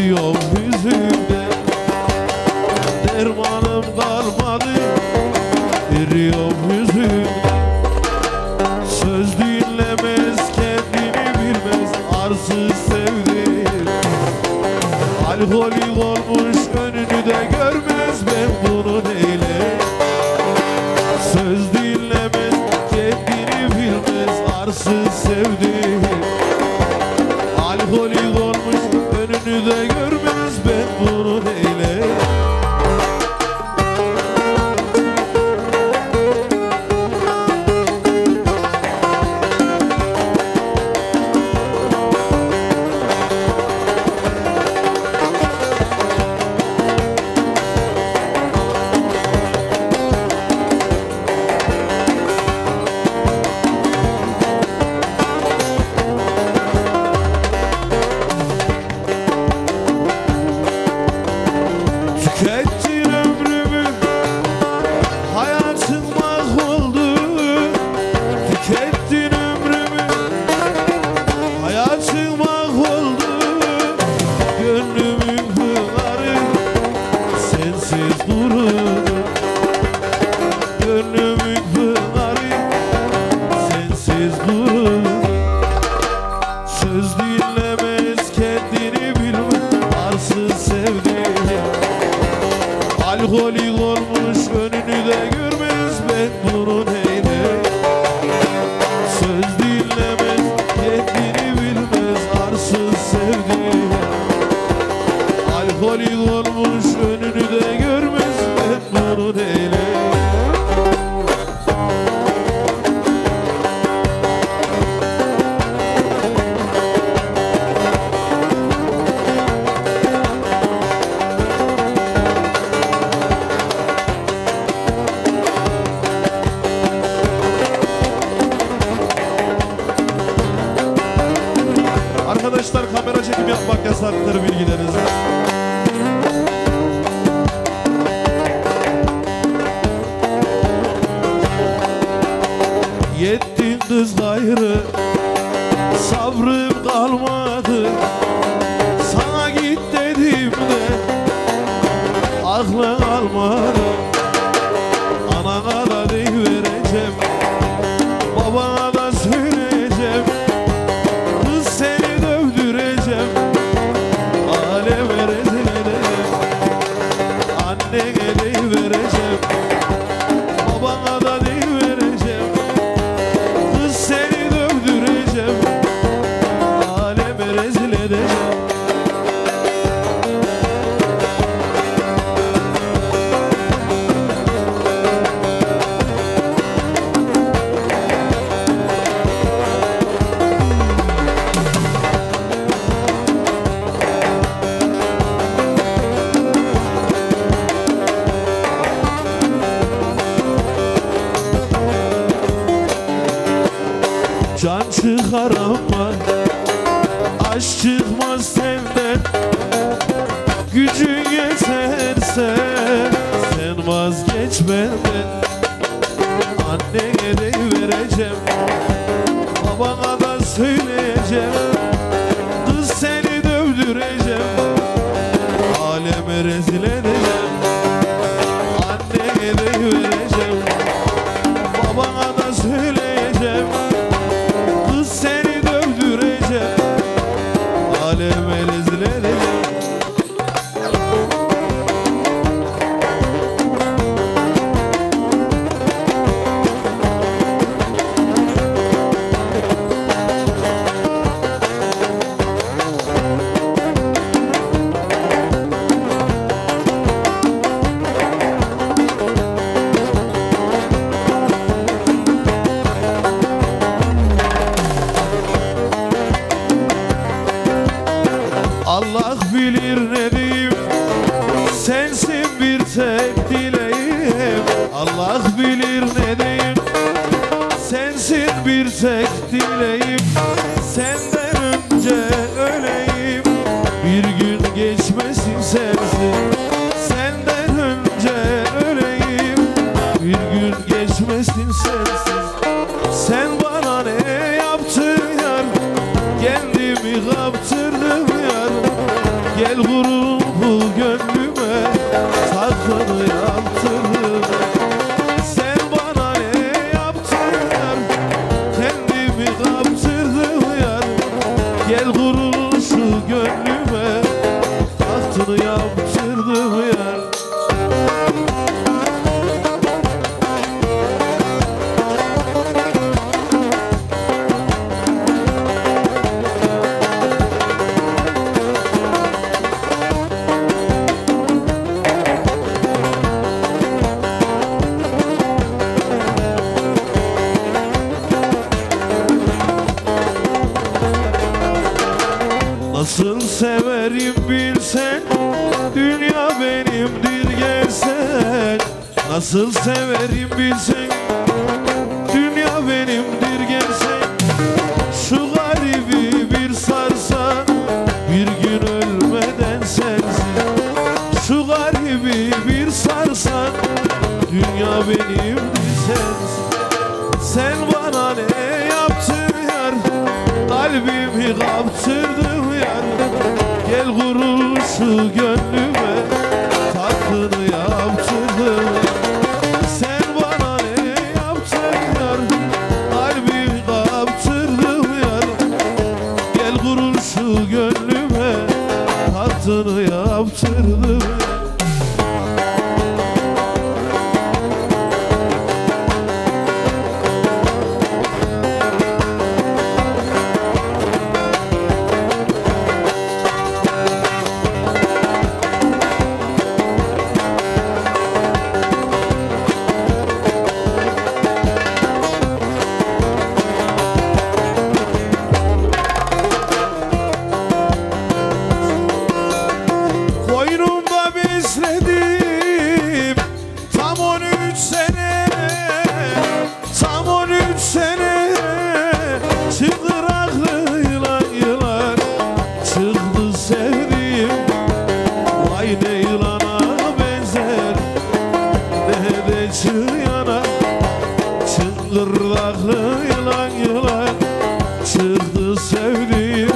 veriyor kuru Jim. çıkaramam Aşk çıkmaz senden. Gücün yeterse Sen vazgeç benden Anneye de vereceğim Babana da söyleyeceğim Kız seni dövdüreceğim. Aleme rezil edeceğim Allah bilir ne diyeyim. Sensin bir tek dileğim. Senden yanıyor Dünya benimdir sensin. Sen bana ne yaptın yar? Kalbimi kaptırdın yar. Gel şu gönlüme sevdiğim. Vay ne yılana benzer. Ne de çığyana Çıngıraklı yılan yılan Çıktı sevdiğim.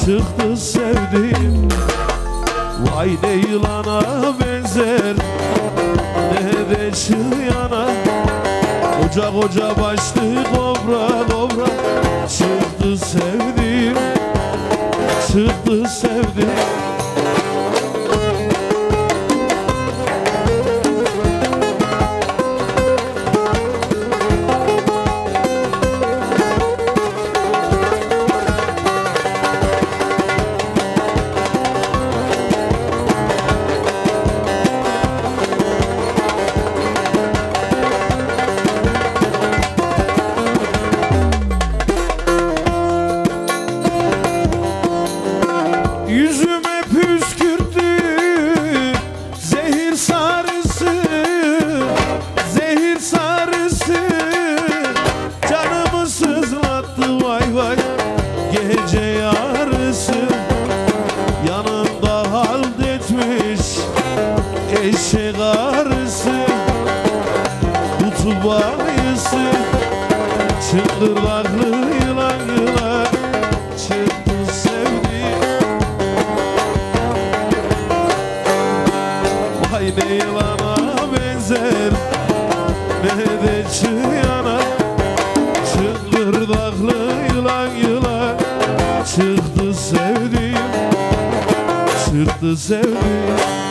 Çıktı sevdiğim. Vay ne yılana benzer. Ne de çığyana Koca koca başlı kobra Çıktı sevdiğim Eşek arısı Kutup ayısı Çıngıraklı yılan yılan Çıktı sevdiğim Vay ne yılana benzer Ne de çığyana Çıngırdaklı yılan yılan Çıktı sevdiğim Çıktı sevdiğim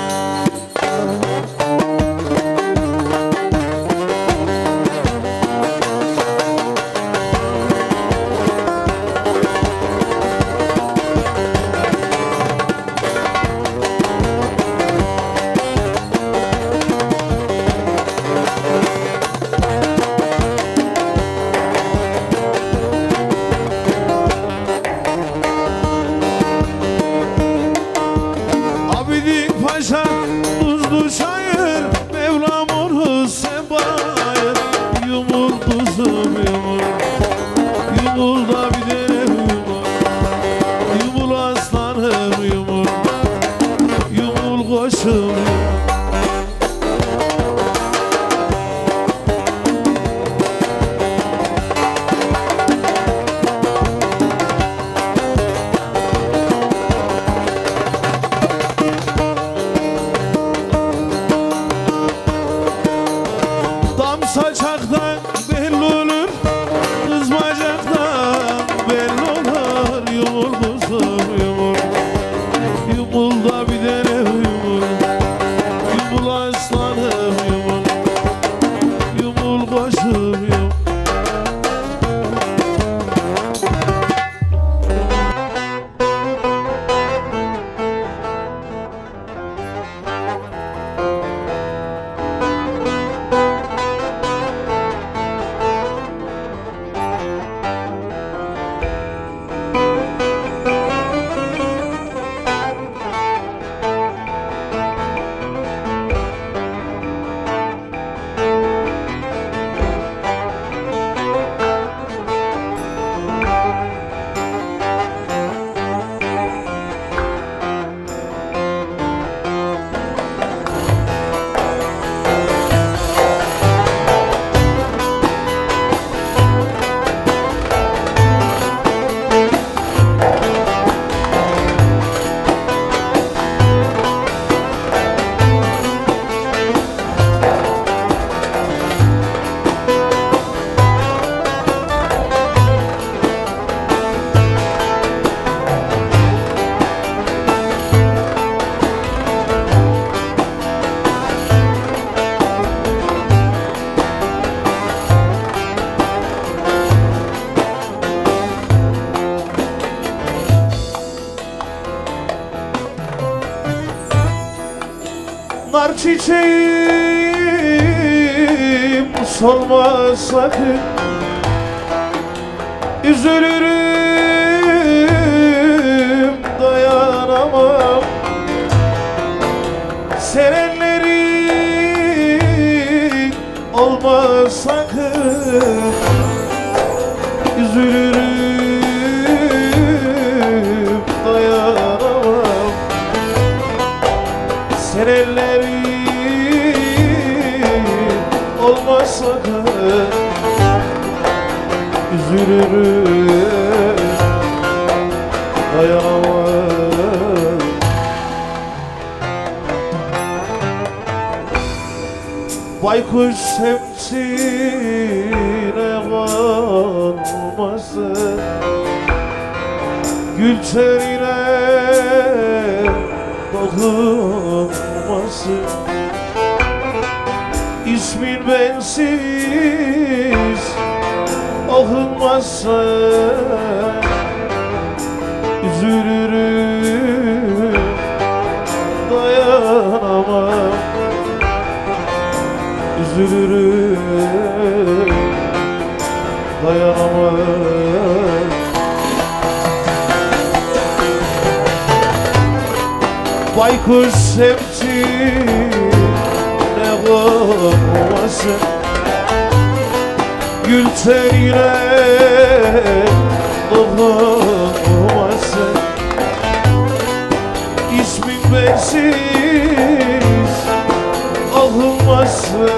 sakın Üzülürüm dayanamam. Serenlerin olmaz sakın Üzülürüm Üzülürüm dayanamam. Baykuş semsine kalmasın Gül tenine dokunmasın. İsmin bensiz okunmasın Üzülürüm dayanamam. Üzülürüm dayanamam. Baykuş semti ne olmasın Gül tenine dokunmasın İsmin bensiz olmasın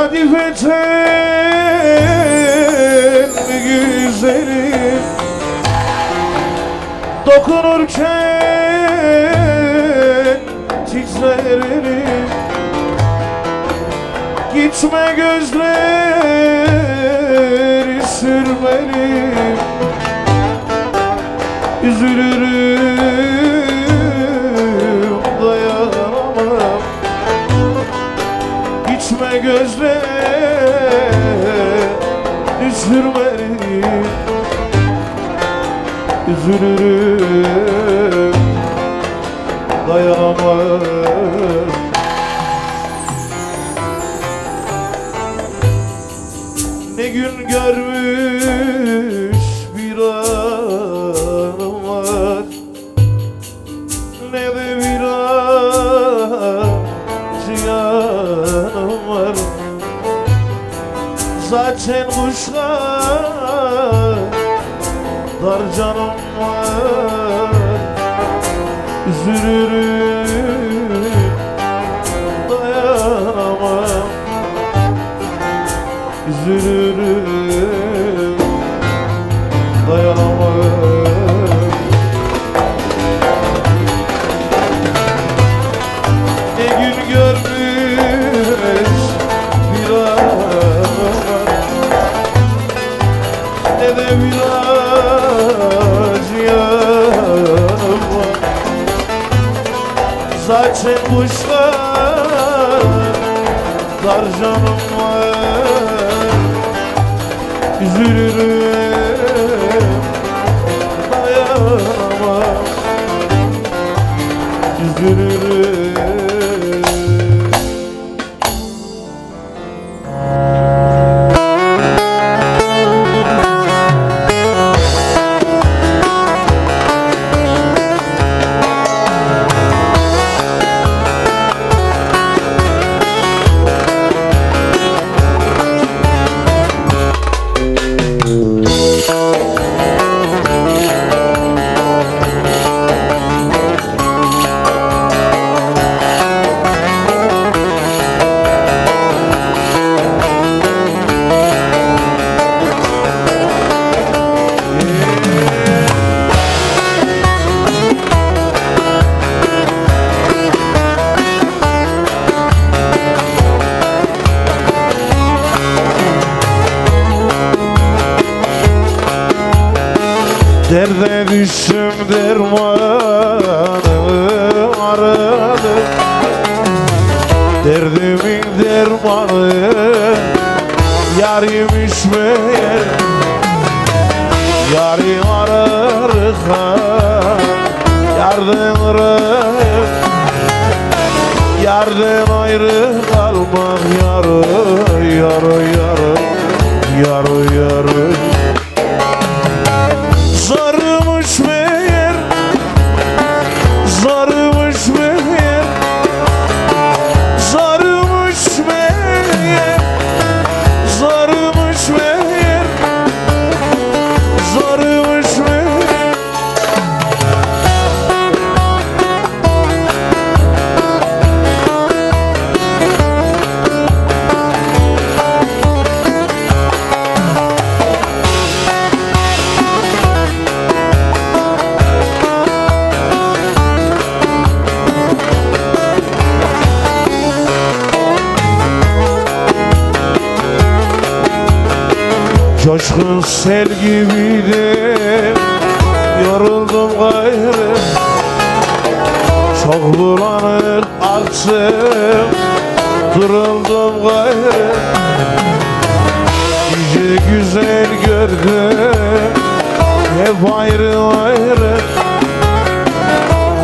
Kadifeten güzelim Dokunurken titrerim Gitme gözleri sürmeli. Üzülürüm dayanamam. Gitme gözleri sürmeli Üzülürüm. Dayanamam. Ne gün görmüş bir anım var Ne de bir ziyanım var. Zaten kuşlar canım var. Üzülürüm dayanamam. Üzülürüm Kuşlar dar canım var. Üzülürüm düştüm dermanı aradım Derdimin dermanı Yarıymış meğer Yarı ararım Yardım ararım Yardım ayrı kalmak Yarı yarı Yarı yarı Coşkun sel gibiydi Yoruldum gayrı. Çok bulanık aksım Duruldum gayrı. Nice güzel gördüm Hep ayrı ayrı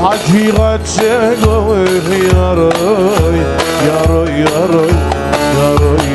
Hakikatçe gönül yaroy Yaroy yaroy Yaroy